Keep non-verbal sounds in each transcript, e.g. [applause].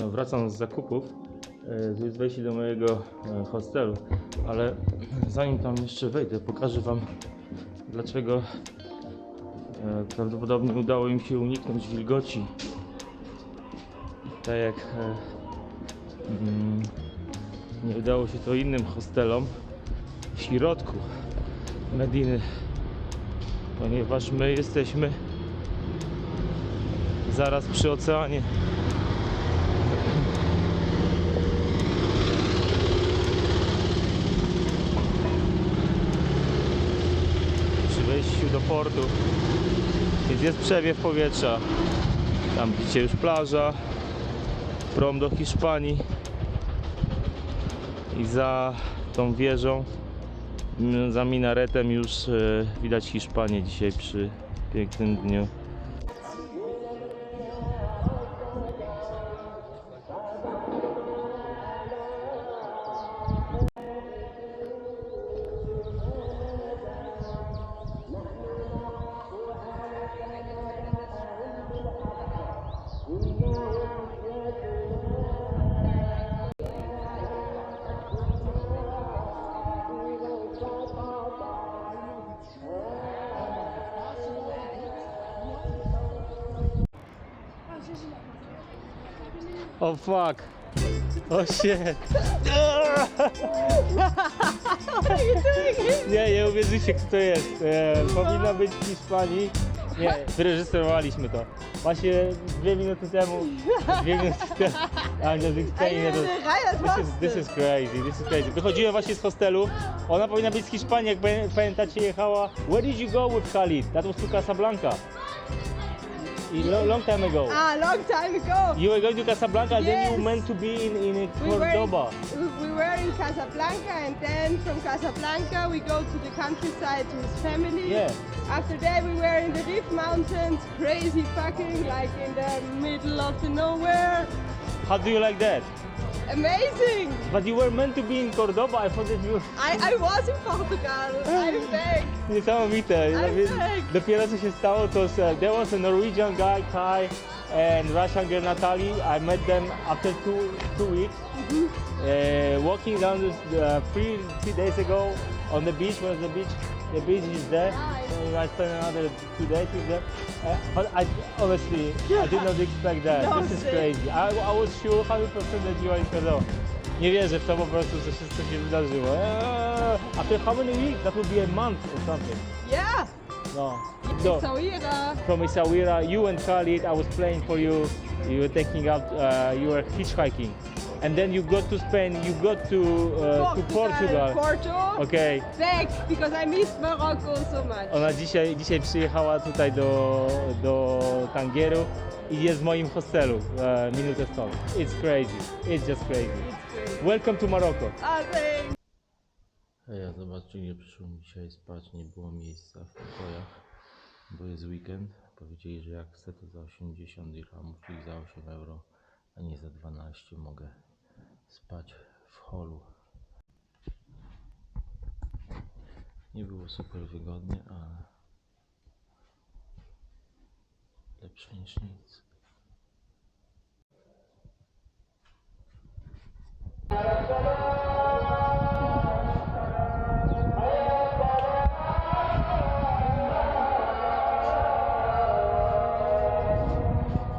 No, wracam z zakupów. Jest wejście do mojego e, hostelu, ale zanim tam jeszcze wejdę, pokażę Wam dlaczego e, prawdopodobnie udało im się uniknąć wilgoci. Tak jak e, mm, nie udało się to innym hostelom w środku Mediny, ponieważ my jesteśmy zaraz przy oceanie. Przy wejściu do portu, więc jest przewiew powietrza. Tam widzicie już plaża, prom do Hiszpanii i za tą wieżą, mm, za minaretem już e, widać Hiszpanię dzisiaj przy pięknym dniu. Oh fuck! Oh shit! [laughs] Nie, nie uwierzycie kto to jest. E, powinna być w Hiszpanii. Nie, wyreżyserowaliśmy to. Właśnie dwie minuty temu. Dwie minuty temu. I'm just explaining it. This is, this is crazy, this is crazy. Wychodziłem właśnie z hostelu. Ona powinna być z Hiszpanii, jak pamię- pamiętacie jechała. Where did you go with Khalid? That was to Casablanca. Lo, long time ago. Ah, long time ago. You were going to Casablanca and then you Yes. meant to be in, in We were, Cordoba. we were in Casablanca and then from Casablanca we go to the countryside to his family. Yeah. After that we were in the deep mountains, crazy fucking like in the middle of the nowhere. How do you like that? Amazing! But you were meant to be in Cordoba. I thought that you... I, I was in Portugal. I'm [laughs] back. Niesamowite. I'm back. Dopiero co się stało, to there was a Norwegian guy, Kai, and Russian girl Natalie. I met them after two, two weeks. Mm-hmm. Uh, walking down this, uh, three, three days ago on the beach. Was the beach? The beach is there. So I spent another two days with them. Uh, but I honestly, I did not expect that. No, this is crazy. I, I was sure 100% that you are in Cordoba. Nie wierzę w to po prostu, że się, co się wydarzyło. Eee, After how many weeks? That would be a month or something. Yeah. No. So, Saoira. from Isawira, you and Khalid, I was playing for you. You were taking out, uh, you were hitchhiking. And then you got to Spain, you got to, uh, to Portugal. Porto. Okay. Back because I missed Morocco so much. Ona dzisiaj, dzisiaj przyjechała tutaj do, do Tangieru i jest w moim hostelu e, minutę stąd. It's crazy. It's just crazy. It's great. Welcome to Morocco. Thanks. Hej, ja zobaczcie, nie przyszło dzisiaj spać, nie było miejsca w pokojach, bo jest weekend. Powiedzieli, że jak chcę to za 80 dirhamów, czyli za 8 euro, a nie za 12 mogę spać w holu. Nie było super wygodnie, ale lepsze niż nic.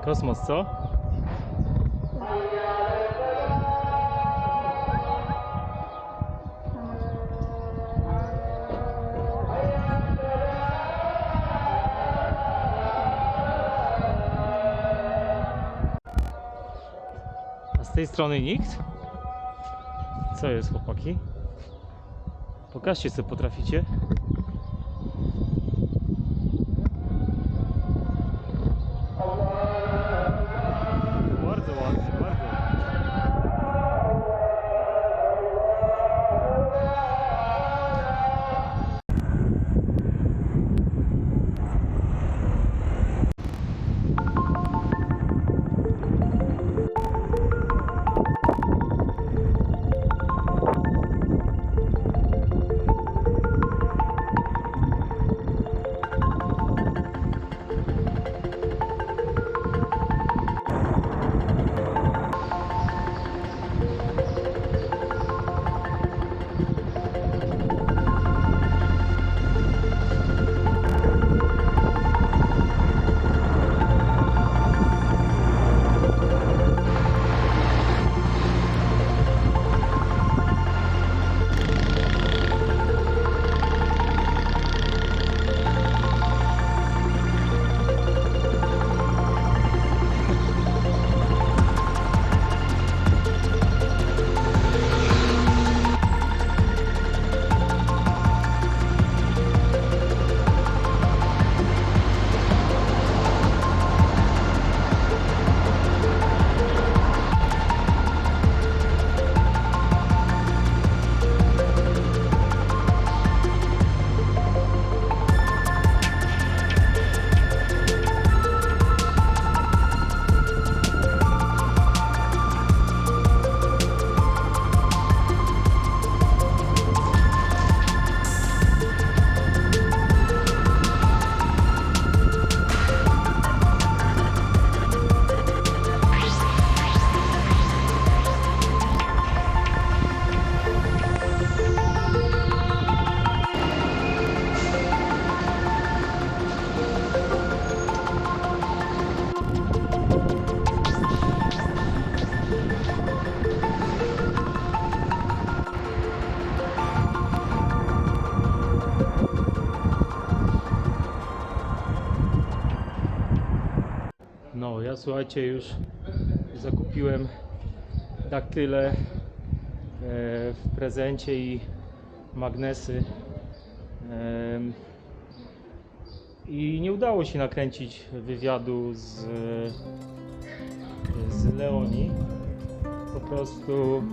Kosmos, co? Tej strony nikt? Co jest, chłopaki? Pokażcie, co potraficie. Słuchajcie, już zakupiłem daktyle e, w prezencie i magnesy. I nie udało się nakręcić wywiadu z, z Leoni. Po prostu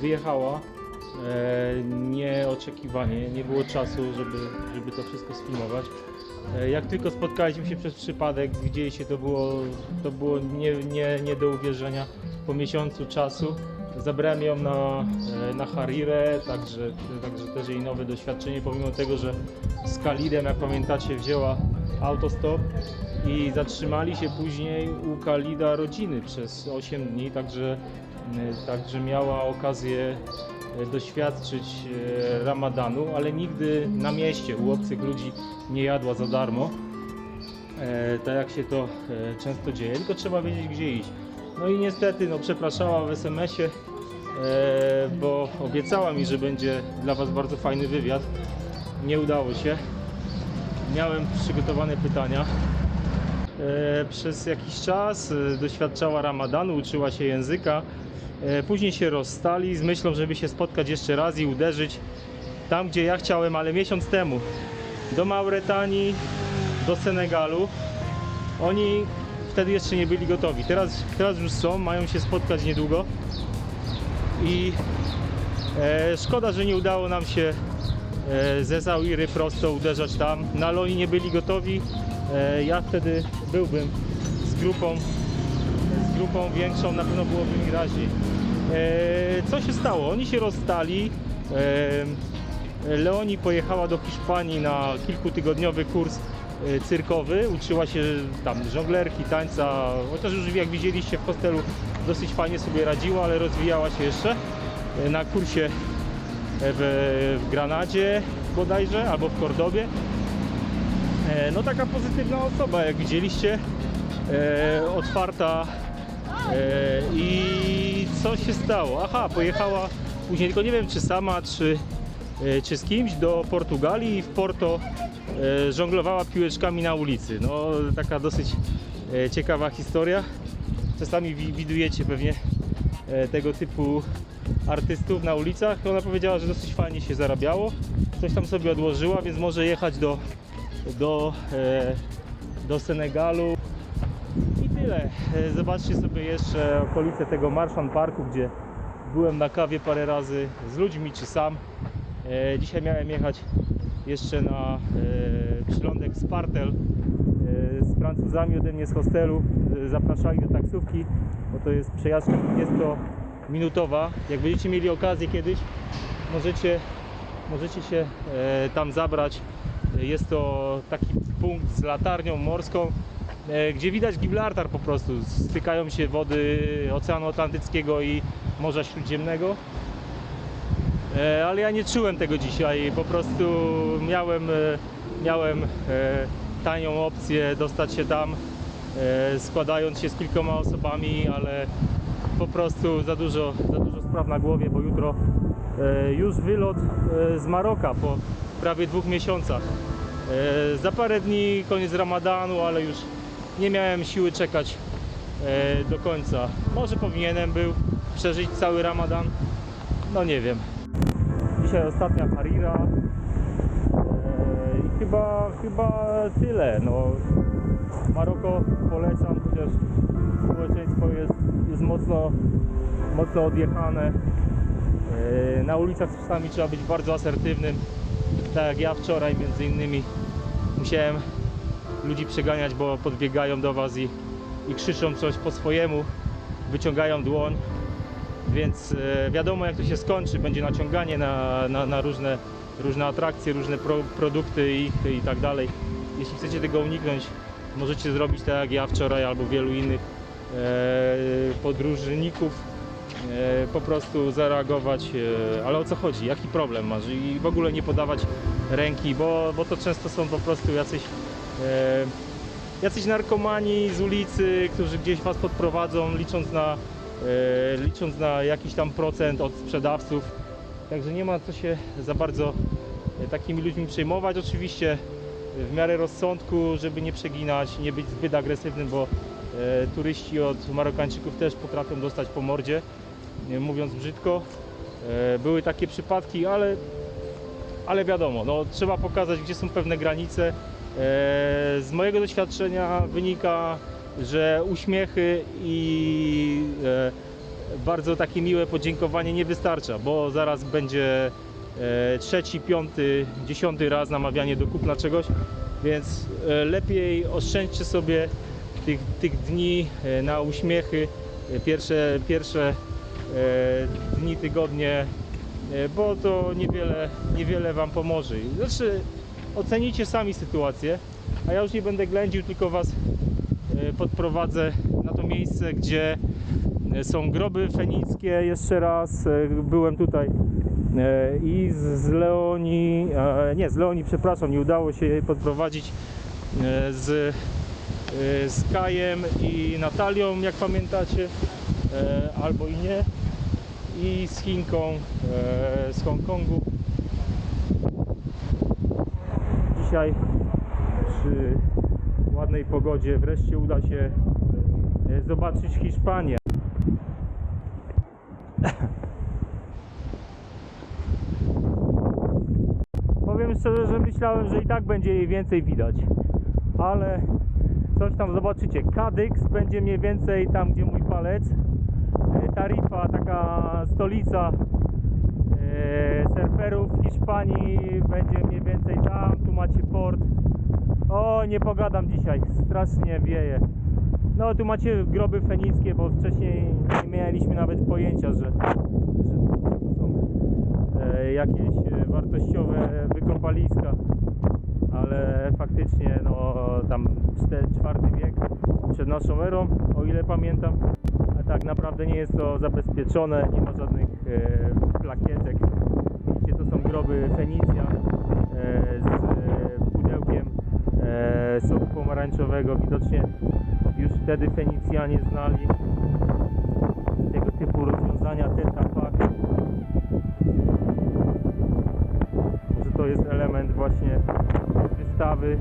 wyjechała e, nieoczekiwanie, nie było czasu, żeby, żeby to wszystko sfilmować. E, Jak tylko spotkaliśmy się przez przypadek, widzieliście, to było, to było nie, nie, nie do uwierzenia. Po miesiącu czasu zabrałem ją na, e, na Harirę, także, także też jej nowe doświadczenie, pomimo tego, że z Kalidem, jak pamiętacie, wzięła autostop i zatrzymali się później u Kalida rodziny przez 8 dni, także, e, także miała okazję doświadczyć e, ramadanu, ale nigdy na mieście u obcych ludzi nie jadła za darmo. E, tak jak się to e, często dzieje, tylko trzeba wiedzieć gdzie iść. No i niestety no, przepraszała w SMS-ie, e, bo obiecała mi, że będzie dla Was bardzo fajny wywiad. Nie udało się. Miałem przygotowane pytania. E, przez jakiś czas e, doświadczała ramadanu, uczyła się języka. E, Później się rozstali z myślą, żeby się spotkać jeszcze raz i uderzyć tam, gdzie ja chciałem, ale miesiąc temu. Do Mauretanii, do Senegalu. Oni wtedy jeszcze nie byli gotowi. Teraz, teraz już są, mają się spotkać niedługo. I e, szkoda, że nie udało nam się e, ze Zawiry prosto uderzać tam. Na Loni nie byli gotowi. E, ja wtedy byłbym z grupą, z grupą większą, na pewno byłoby mi raźniej. E, co się stało? Oni się rozstali. E, Leoni pojechała do Hiszpanii na kilkutygodniowy kurs e, cyrkowy. Uczyła się tam żonglerki, tańca, chociaż już jak widzieliście w hostelu dosyć fajnie sobie radziła, ale rozwijała się jeszcze na kursie w, w Granadzie bodajże, albo w Kordobie. No taka pozytywna osoba, jak widzieliście, otwarta i co się stało? Aha, pojechała później, tylko nie wiem czy sama, czy, e, czy z kimś do Portugalii i w Porto e, żonglowała piłeczkami na ulicy. No taka dosyć e, ciekawa historia. Czasami wi- widujecie pewnie e, tego typu artystów na ulicach. Ona powiedziała, że dosyć fajnie się zarabiało. Coś tam sobie odłożyła, więc może jechać do, do, e, do Senegalu. Tyle. Zobaczcie sobie jeszcze okolice tego Marshan Parku, gdzie byłem na kawie parę razy z ludźmi czy sam. E, Dzisiaj miałem jechać jeszcze na e, przylądek Spartel e, z Francuzami ode mnie z hostelu. Zapraszali do taksówki, bo to jest przejażdżka 20-minutowa. Jak będziecie mieli okazję kiedyś, możecie, możecie się tam zabrać. Jest to taki punkt z latarnią morską, gdzie widać Gibraltar po prostu. Stykają się wody Oceanu Atlantyckiego i Morza Śródziemnego. E, ale ja nie czułem tego dzisiaj. Po prostu miałem, e, miałem e, tanią opcję dostać się tam, e, składając się z kilkoma osobami, ale po prostu za dużo, za dużo spraw na głowie, bo jutro e, już wylot e, z Maroka po prawie dwóch miesiącach. E, za parę dni koniec ramadanu, ale już nie miałem siły czekać e, do końca. Może powinienem był przeżyć cały ramadan, no nie wiem. Dzisiaj ostatnia Harira e, i chyba, chyba tyle. No, Maroko polecam, chociaż społeczeństwo jest, jest mocno, mocno odjechane. E, Na ulicach czasami trzeba być bardzo asertywnym. Tak jak ja wczoraj między innymi musiałem ludzi przeganiać, bo podbiegają do Was i, i krzyczą coś po swojemu, wyciągają dłoń. Więc e, wiadomo jak to się skończy, będzie naciąganie na, na, na różne, różne atrakcje, różne pro, produkty i, i tak dalej. Jeśli chcecie tego uniknąć, możecie zrobić tak jak ja wczoraj albo wielu innych e, podróżników. E, po prostu zareagować, e, ale o co chodzi, jaki problem masz i w ogóle nie podawać ręki, bo, bo to często są po prostu jacyś jacyś narkomani z ulicy, którzy gdzieś was podprowadzą, licząc na, e, licząc na jakiś tam procent od sprzedawców. Także nie ma co się za bardzo e, takimi ludźmi przejmować. Oczywiście w miarę rozsądku, żeby nie przeginać, nie być zbyt agresywnym, bo e, turyści od Marokańczyków też potrafią dostać po mordzie, mówiąc brzydko. E, były takie przypadki, ale, ale wiadomo, no, trzeba pokazać, gdzie są pewne granice. E, z mojego doświadczenia wynika, że uśmiechy i e, bardzo takie miłe podziękowanie nie wystarcza, bo zaraz będzie e, trzeci, piąty, dziesiąty raz namawianie do kupna czegoś, więc lepiej oszczędźcie sobie tych, tych dni na uśmiechy, pierwsze, pierwsze dni, tygodnie, bo to niewiele, niewiele Wam pomoże. Znaczy, ocenicie sami sytuację, a ja już nie będę ględził, tylko Was e, podprowadzę na to miejsce, gdzie e, są groby fenickie. Jeszcze raz e, byłem tutaj i z e, nie z Leonii, przepraszam, nie udało się jej podprowadzić z, z Kajem i Natalią, jak pamiętacie, albo i nie, i z Chinką z Hongkongu. Dzisiaj przy ładnej pogodzie wreszcie uda się e, zobaczyć Hiszpanię. Powiem szczerze, że myślałem, że i tak będzie jej więcej widać, ale coś tam zobaczycie. Kadyks będzie mniej więcej tam, gdzie mój palec. E, Tarifa, taka stolica e, surferów w Hiszpanii, będzie mniej więcej tam. Macie port. O, nie pogadam dzisiaj, strasznie wieje. No, tu macie groby fenickie, bo wcześniej nie mieliśmy nawet pojęcia, że, że są e, jakieś e, wartościowe wykopaliska. Ale faktycznie, no, tam 4 wiek przed naszą erą, o ile pamiętam. A tak naprawdę nie jest to zabezpieczone, nie ma żadnych e, plakietek. Widzicie, to są groby Fenicja e, z e, e, soku pomarańczowego. Widocznie już wtedy Fenicjanie znali tego typu rozwiązania Tetra Pak. Może to jest element właśnie wystawy